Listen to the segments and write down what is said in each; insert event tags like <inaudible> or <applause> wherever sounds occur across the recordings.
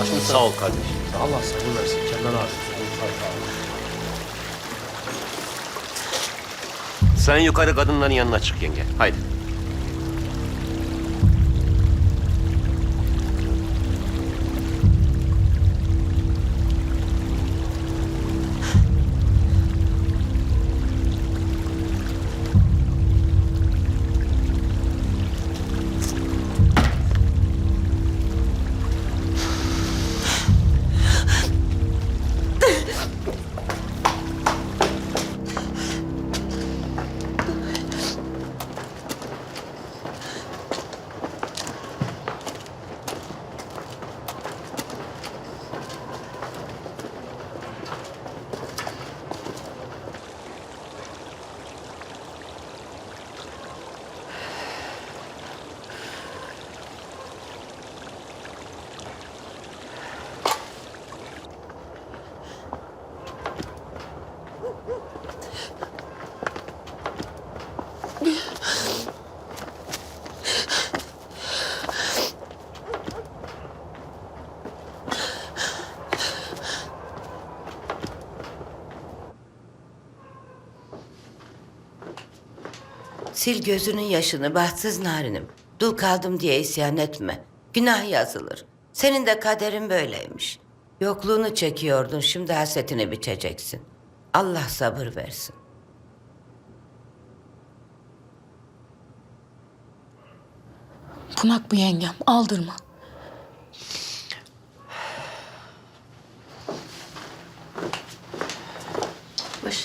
olsun. Başınız sağ ol kardeşim. Allah sabır versin. Razı olsun. Sen yukarı kadınların yanına çık yenge. Haydi. Sil gözünün yaşını bahtsız narinim. Dul kaldım diye isyan etme. Günah yazılır. Senin de kaderin böyleymiş. Yokluğunu çekiyordun, şimdi hasretini biçeceksin. Allah sabır versin. Bunak bu yengem. Aldırma.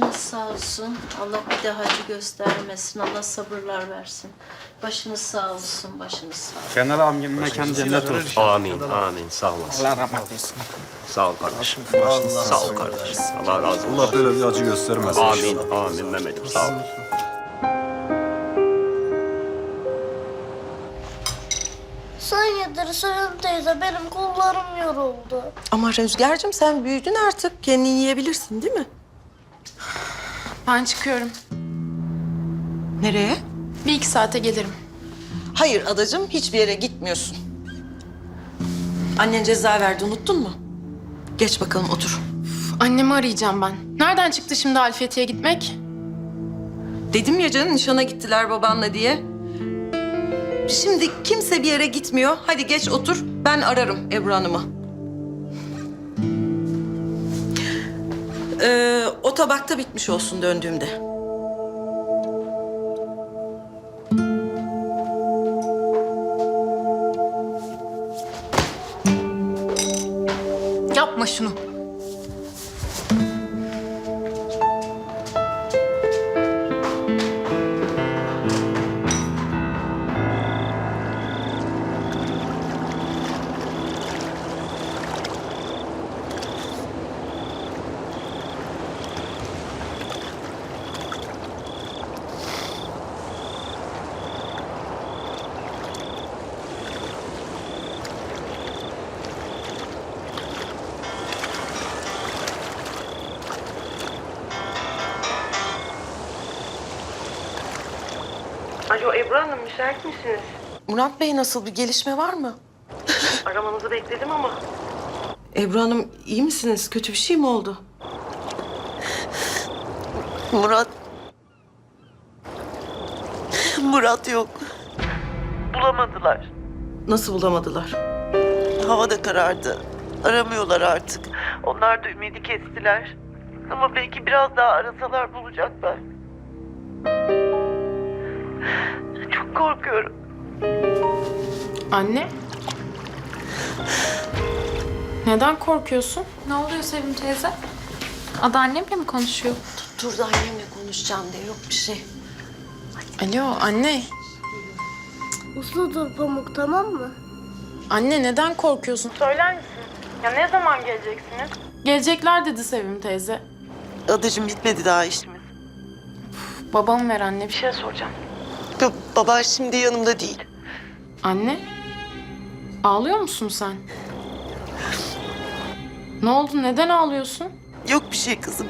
Başınız sağ olsun. Allah bir daha acı göstermesin. Allah sabırlar versin. Başınız sağ olsun. Başınız sağ olsun. Kenan ağam mekan cennet olsun. Amin, amin. Sağ olasın. Allah rahmet eylesin. Sağ ol kardeşim. Sağ ol kardeşim. Allah razı olsun. Allah böyle bir acı göstermesin. Amin, amin Mehmet'im. Sağ ol. Sen yedir Sevim teyze benim kollarım yoruldu. Ama Rüzgar'cığım sen büyüdün artık. Kendin yiyebilirsin değil mi? Ben çıkıyorum. Nereye? Bir iki saate gelirim. Hayır adacığım hiçbir yere gitmiyorsun. Annen ceza verdi unuttun mu? Geç bakalım otur. Annemi arayacağım ben. Nereden çıktı şimdi Alfiyeti'ye gitmek? Dedim ya canım nişana gittiler babanla diye. Şimdi kimse bir yere gitmiyor. Hadi geç otur. Ben ararım Ebru Hanım'ı. Ee, o tabakta bitmiş olsun döndüğümde. Yapma şunu. Alo Ebru Hanım müsait misiniz? Murat Bey nasıl bir gelişme var mı? <laughs> Aramanızı bekledim ama. Ebru Hanım iyi misiniz? Kötü bir şey mi oldu? Murat. Murat yok. Bulamadılar. Nasıl bulamadılar? Hava da karardı. Aramıyorlar artık. Onlar da ümidi kestiler. Ama belki biraz daha arasalar bulacaklar. Çok korkuyorum. Anne? Neden korkuyorsun? Ne oluyor Sevim teyze? Ada annemle mi konuşuyor? Dur da annemle konuşacağım de yok bir şey. Alo anne. Uslu dur Pamuk tamam mı? Anne neden korkuyorsun? Söyler misin? Ya ne zaman geleceksiniz? Gelecekler dedi Sevim teyze. Adacığım bitmedi daha işimiz. Babamı ver anne bir şey soracağım. Baban şimdi yanımda değil. Anne, ağlıyor musun sen? Ne oldu, neden ağlıyorsun? Yok bir şey kızım.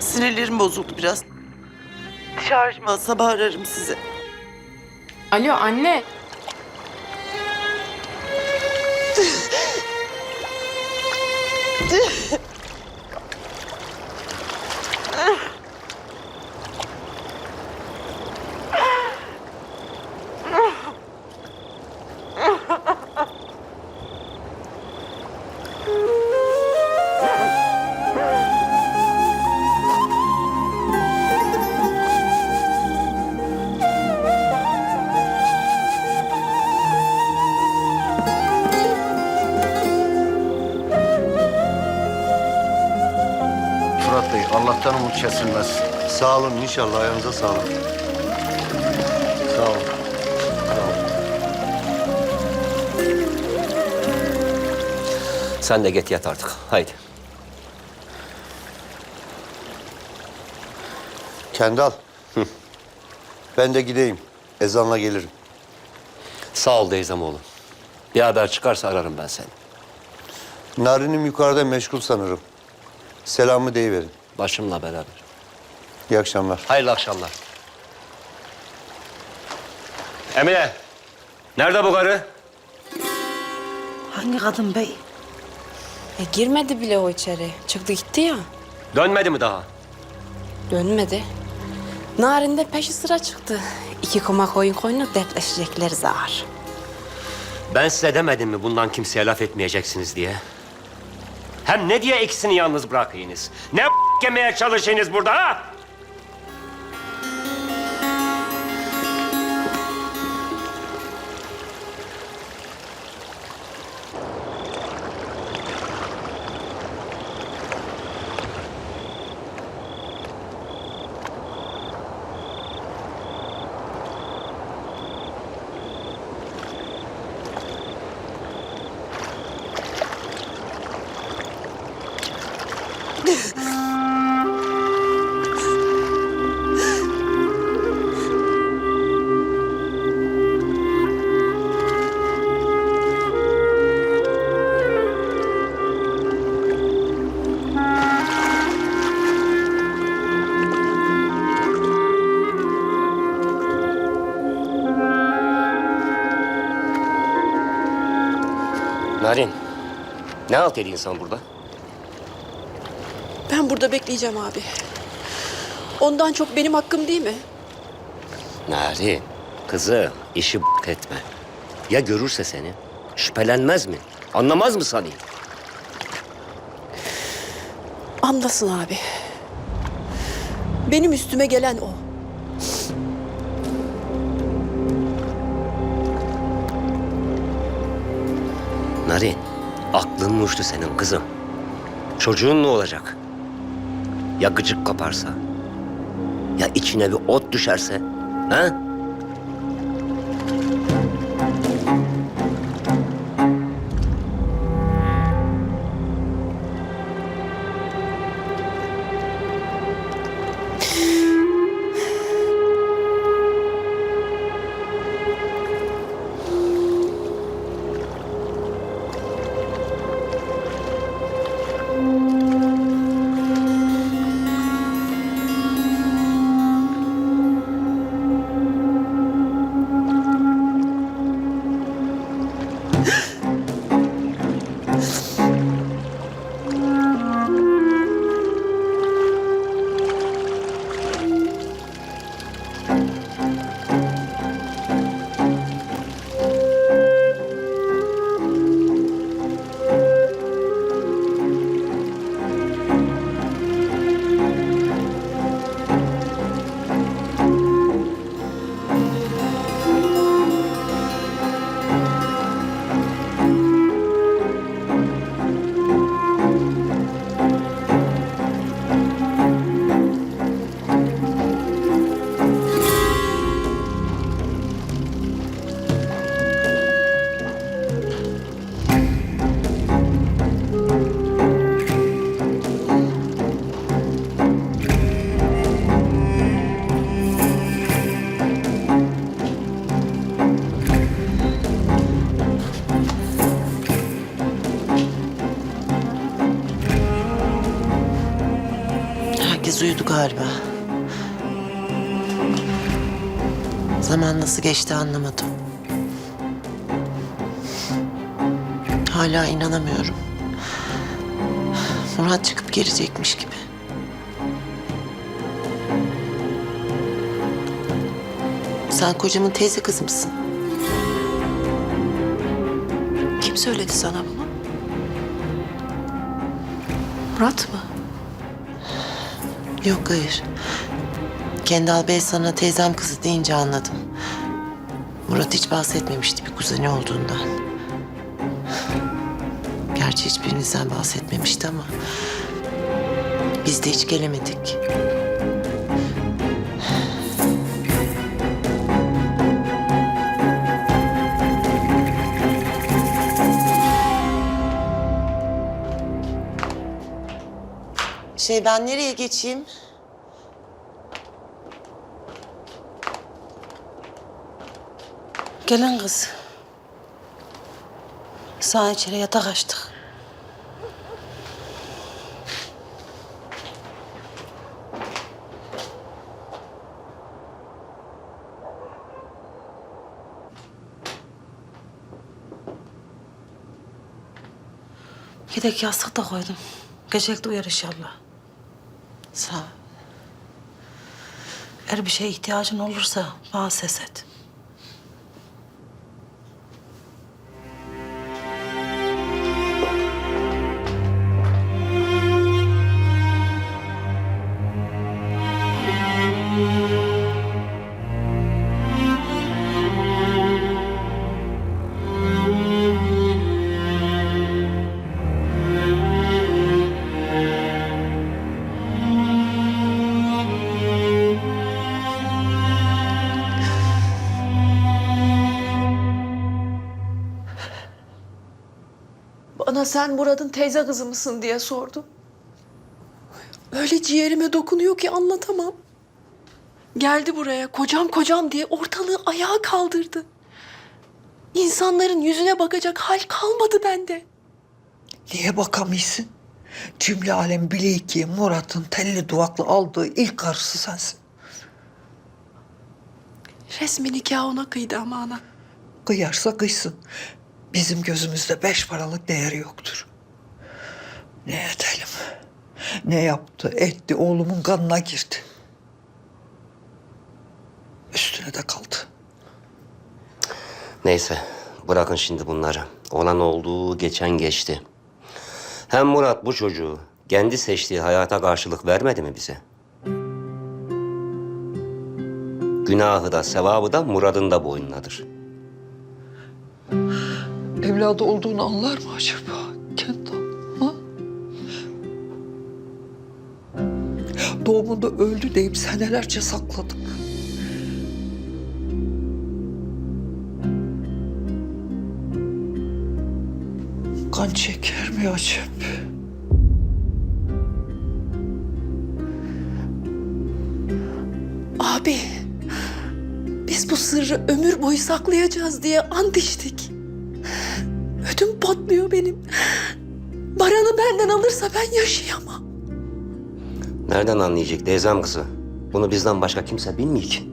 Sinirlerim bozuldu biraz. Şarjma sabah ararım sizi. Alo anne, <laughs> Allah'tan umut kesilmez. Sağ olun inşallah ayağınıza sağlık. Sağ olun. Sen de git yat artık. Haydi. Kendal. Ben de gideyim. Ezanla gelirim. Sağ ol Deyzem oğlum. Bir haber çıkarsa ararım ben seni. Narinim yukarıda meşgul sanırım. Selamı deyiverin. Başımla beraber. İyi akşamlar. Hayırlı akşamlar. Emine. Nerede bu karı? Hangi kadın bey? E, girmedi bile o içeri. Çıktı gitti ya. Dönmedi mi daha? Dönmedi. Narin de peşi sıra çıktı. İki koma koyun koyunu dertleşecekler zar. Ben size demedim mi bundan kimseye laf etmeyeceksiniz diye? Hem ne diye ikisini yalnız bırakıyınız? Ne yemeye çalışıyorsunuz burada ha? Narin, ne halt ediyorsun sen burada? Ben burada bekleyeceğim abi. Ondan çok benim hakkım değil mi? Narin, kızı işi b- etme. Ya görürse seni, şüphelenmez mi? Anlamaz mı sanayım? Andasın abi. Benim üstüme gelen o. Narin, aklın mı uçtu senin kızım? Çocuğun ne olacak? Ya gıcık kaparsa? Ya içine bir ot düşerse? Ha? Uyudu galiba. Zaman nasıl geçti anlamadım. Hala inanamıyorum. Murat çıkıp gelecekmiş gibi. Sen kocamın teyze kızı mısın? Kim söyledi sana bunu? Murat mı? Yok hayır. Kendal Bey sana teyzem kızı deyince anladım. Murat hiç bahsetmemişti bir kuzeni olduğundan. Gerçi hiçbirinizden bahsetmemişti ama... Biz de hiç gelemedik. Şey ben nereye geçeyim? Gelin kız. Sağ içeri yatak açtık. Yedek yastık da koydum. Gecelik de uyar inşallah. Sağ. Eğer bir şeye ihtiyacın olursa bana ses et. Bana sen Murat'ın teyze kızı mısın diye sordu. Öyle ciğerime dokunuyor ki anlatamam. Geldi buraya kocam kocam diye ortalığı ayağa kaldırdı. İnsanların yüzüne bakacak hal kalmadı bende. Niye bakamıyorsun? Cümle alem biliyor ki Murat'ın telli duvaklı aldığı ilk karısı sensin. Resmi nikah ona kıydı ama ana. Kıyarsa kıysın. Bizim gözümüzde beş paralık değeri yoktur. Ne edelim? Ne yaptı, etti, oğlumun kanına girdi. Üstüne de kaldı. Neyse bırakın şimdi bunları. Olan oldu, geçen geçti. Hem Murat bu çocuğu kendi seçtiği hayata karşılık vermedi mi bize? Günahı da sevabı da Murad'ın da boynunadır. Evladı olduğunu anlar mı acaba Kendal? Ha? Doğumunda öldü deyip senelerce sakladık. Kan çeker mi acaba? Abi biz bu sırrı ömür boyu saklayacağız diye ant içtik. Patlıyor benim. Baran'ı benden alırsa ben yaşayamam. Nereden anlayacak teyzem kızı? Bunu bizden başka kimse bilmiyor ki.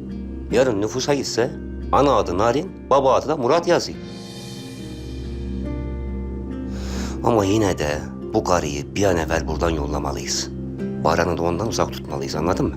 Yarın nüfusa gitse ana adı Narin, baba adı da Murat yazıyor. Ama yine de bu karıyı bir an evvel buradan yollamalıyız. Baran'ı da ondan uzak tutmalıyız anladın mı?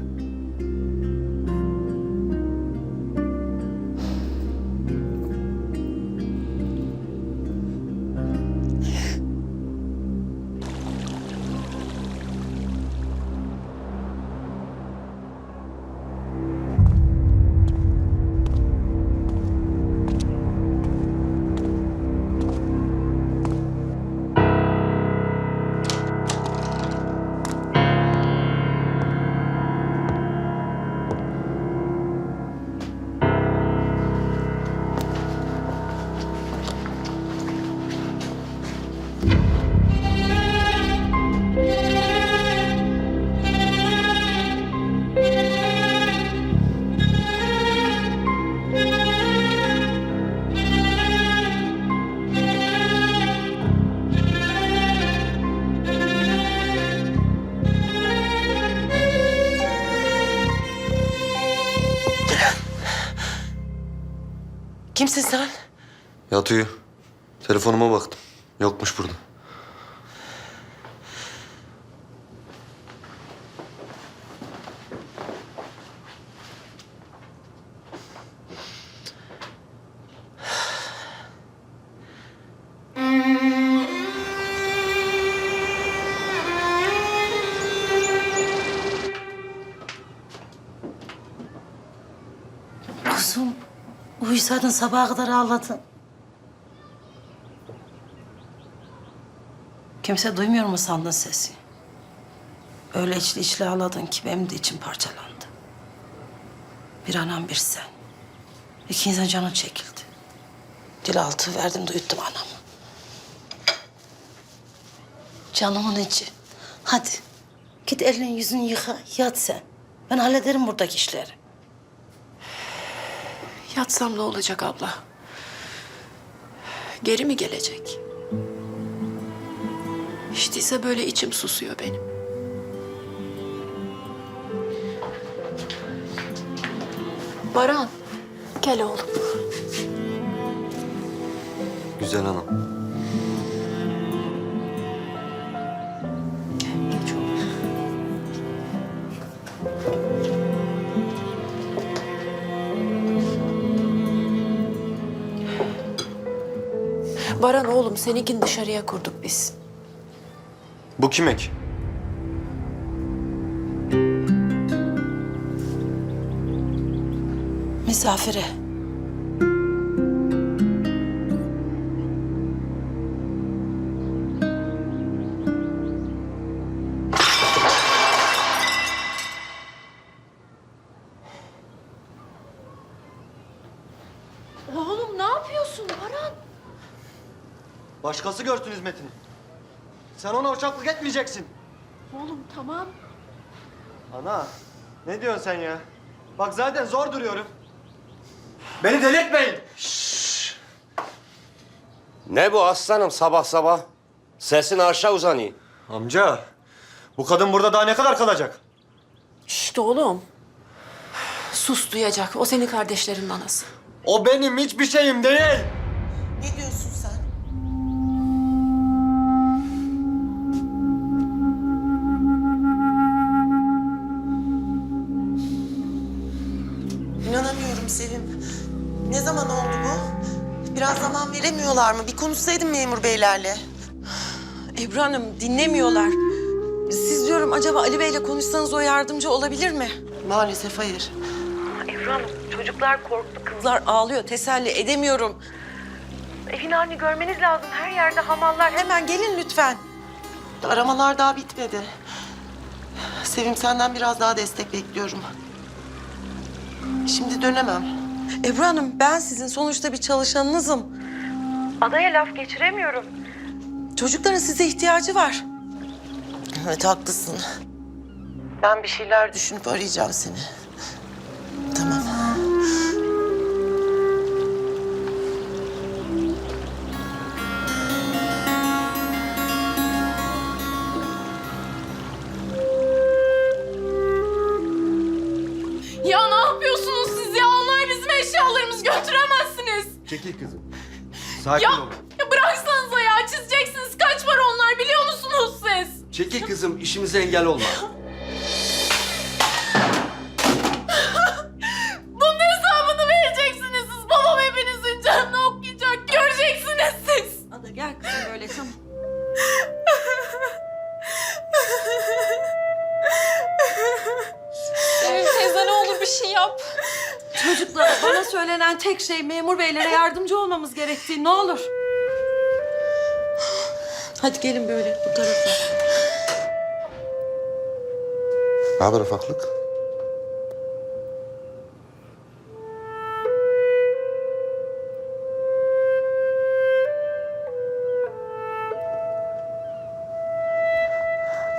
Kimsin sen? Yatıyor. Telefonuma baktım. Yokmuş burada. Uyusaydın sabaha kadar ağladın. Kimse duymuyor mu sandın sesi? Öyle içli içli ağladın ki benim de içim parçalandı. Bir anam bir sen. İkinizin canı çekildi. Dil altı verdim de uyuttum anamı. Canımın içi. Hadi git elini yüzünü yıka yat sen. Ben hallederim buradaki işleri. Yatsam ne olacak abla? Geri mi gelecek? Hiç değilse böyle içim susuyor benim. Baran, gel oğlum. Güzel hanım. Baran oğlum seninkini dışarıya kurduk biz. Bu kim ek? Misafire. Başkası görsün hizmetini. Sen ona uçaklık etmeyeceksin. Oğlum tamam. Ana, ne diyorsun sen ya? Bak zaten zor duruyorum. Beni deli etmeyin. Ne bu aslanım sabah sabah? Sesin aşağı uzanıyor. Amca, bu kadın burada daha ne kadar kalacak? Şşt oğlum. Sus duyacak. O senin kardeşlerinin anası. O benim hiçbir şeyim değil. Ne diyorsun zaman veremiyorlar mı? Bir konuşsaydın memur beylerle. Ebru Hanım dinlemiyorlar. Siz diyorum acaba Ali Bey'le konuşsanız o yardımcı olabilir mi? Maalesef hayır. Ebru Hanım çocuklar korktu. Kızlar ağlıyor. Teselli edemiyorum. Evin halini görmeniz lazım. Her yerde hamallar. Hemen gelin lütfen. Aramalar daha bitmedi. Sevim senden biraz daha destek bekliyorum. Şimdi dönemem. Ebru Hanım ben sizin sonuçta bir çalışanınızım. Adaya laf geçiremiyorum. Çocukların size ihtiyacı var. Evet haklısın. Ben bir şeyler düşünüp arayacağım seni. Tamam. Ya ne yapıyorsunuz siz ya? Onlar bizim eşyalarımızı götüremezsiniz. Çekil kızım. Sakin Ya, ol. ya bıraksanıza ya. Çizeceksiniz. Kaç para onlar biliyor musunuz siz? Çekil kızım, işimize engel olma. <laughs> gerektiği ne olur. Hadi gelin böyle bu tarafa. Ne haber ufaklık?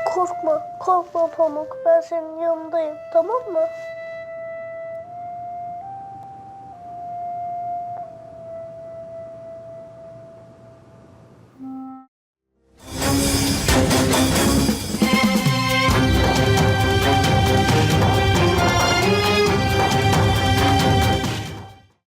Korkma, korkma Pamuk. Ben senin yanındayım, tamam mı?